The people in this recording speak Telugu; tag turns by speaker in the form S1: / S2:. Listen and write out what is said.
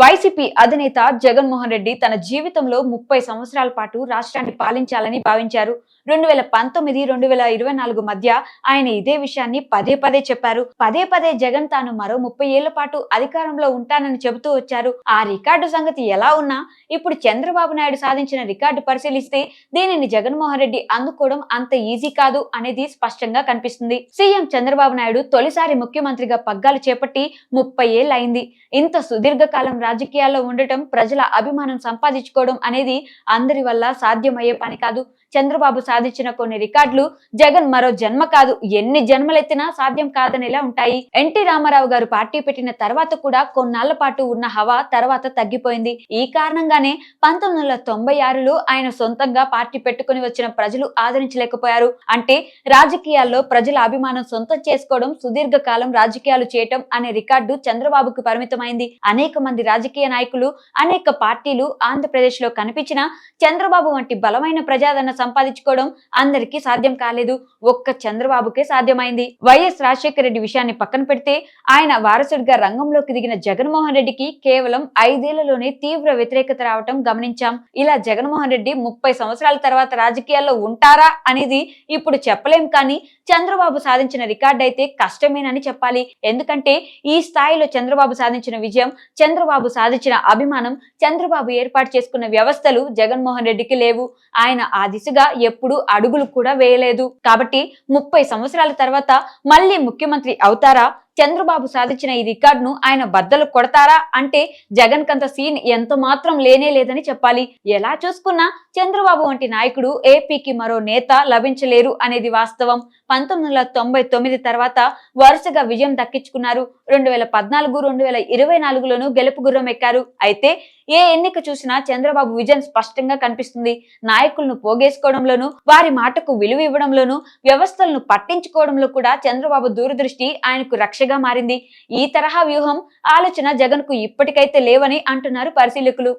S1: వైసీపీ అధినేత జగన్మోహన్ రెడ్డి తన జీవితంలో ముప్పై సంవత్సరాల పాటు రాష్ట్రాన్ని పాలించాలని భావించారు. రెండు వేల పంతొమ్మిది రెండు వేల ఇరవై నాలుగు మధ్య ఆయన ఇదే విషయాన్ని పదే పదే చెప్పారు. పదే పదే జగన్ తాను మరో ముప్పై ఏళ్ళ పాటు అధికారంలో ఉంటానని చెబుతూ వచ్చారు. ఆ రికార్డు సంగతి ఎలా ఉన్నా ఇప్పుడు చంద్రబాబు నాయుడు సాధించిన రికార్డు పరిశీలిస్తే దీనిని జగన్మోహన్ రెడ్డి అందుకోవడం అంత ఈజీ కాదు అనేది స్పష్టంగా కనిపిస్తుంది. సీఎం చంద్రబాబు నాయుడు తొలిసారి ముఖ్యమంత్రిగా పగ్గాలు చేపట్టి ముప్పై ఏళ్ళయింది. ఇంత సుదీర్ఘకాలం రాజకీయాల్లో ఉండటం ప్రజల అభిమానం సంపాదించుకోవడం అనేది అందరి వల్ల సాధ్యమయ్యే పని కాదు. చంద్రబాబు సాధించిన కొన్ని రికార్డులు జగన్ మరో జన్మ కాదు. ఎన్ని జన్మలెత్తినా సాధ్యం కాదనేలా ఉంటాయి. ఎన్టీ రామారావు గారు పార్టీ పెట్టిన తర్వాత కూడా కొన్నాళ్ళ పాటు ఉన్న హవా తర్వాత తగ్గిపోయింది. ఈ కారణంగానే పంతొమ్మిది వందల తొంభై ఆరులో ఆయన సొంతంగా పార్టీ పెట్టుకుని వచ్చిన ప్రజలు ఆదరించలేకపోయారు. అంటే రాజకీయాల్లో ప్రజల అభిమానం సొంతం చేసుకోవడం సుదీర్ఘకాలం రాజకీయాలు చేయటం అనే రికార్డు చంద్రబాబుకు పరిమితమైంది. అనేక మంది రాజకీయ నాయకులు అనేక పార్టీలు ఆంధ్రప్రదేశ్లో కనిపించిన చంద్రబాబు వంటి బలమైన ప్రజాదరణ సంపాదించుకోవడం అందరికీ సాధ్యం కాలేదు. ఒక్క చంద్రబాబుకే సాధ్యమైంది. వైఎస్ రాజశేఖర రెడ్డి విషయాన్ని పక్కన పెడితే ఆయన వారసుడిగా రంగంలోకి దిగిన జగన్మోహన్ రెడ్డికి కేవలం ఐదేళ్ళలోనే తీవ్ర వ్యతిరేకత రావటం గమనించాం. ఇలా జగన్మోహన్ రెడ్డి ముప్పై సంవత్సరాల తర్వాత రాజకీయాల్లో ఉంటారా అనేది ఇప్పుడు చెప్పలేం కానీ చంద్రబాబు సాధించిన రికార్డు అయితే కష్టమేనని చెప్పాలి. ఎందుకంటే ఈ స్థాయిలో చంద్రబాబు సాధించిన విజయం చంద్రబాబు చంద్రబాబు సాధించిన అభిమానం చంద్రబాబు ఏర్పాటు చేసుకున్న వ్యవస్థలు జగన్మోహన్ రెడ్డికి లేవు. ఆయన ఆ దిశగా ఎప్పుడూ అడుగులు కూడా వేయలేదు. కాబట్టి ముప్పై సంవత్సరాల తర్వాత మళ్ళీ ముఖ్యమంత్రి అవుతారా? చంద్రబాబు సాధించిన ఈ రికార్డును ఆయన బద్దలు కొడతారా అంటే జగన్ కంత సీన్ ఎంత మాత్రం లేనే లేదని చెప్పాలి. ఎలా చూసుకున్నా చంద్రబాబు వంటి నాయకుడు ఏపీకి మరో నేత లభించలేరు అనేది వాస్తవం. పంతొమ్మిది వందల తొంభై తొమ్మిది తర్వాత వరుసగా విజయం దక్కించుకున్నారు. రెండు వేల పద్నాలుగు రెండు వేల ఇరవై నాలుగులోనూ గెలుపు గుర్రం ఎక్కారు అయితే ఏ ఎన్నిక చూసినా చంద్రబాబు విజయం స్పష్టంగా కనిపిస్తుంది. నాయకులను పోగేసుకోవడంలోనూ వారి మాటకు విలువ ఇవ్వడంలోనూ వ్యవస్థలను పట్టించుకోవడంలో కూడా చంద్రబాబు దూరదృష్టి ఆయనకు రక్షగా మారింది. ఈ తరహా వ్యూహం ఆలోచన జగన్కు ఇప్పటికైతే లేవని అంటున్నారు పరిశీలకులు.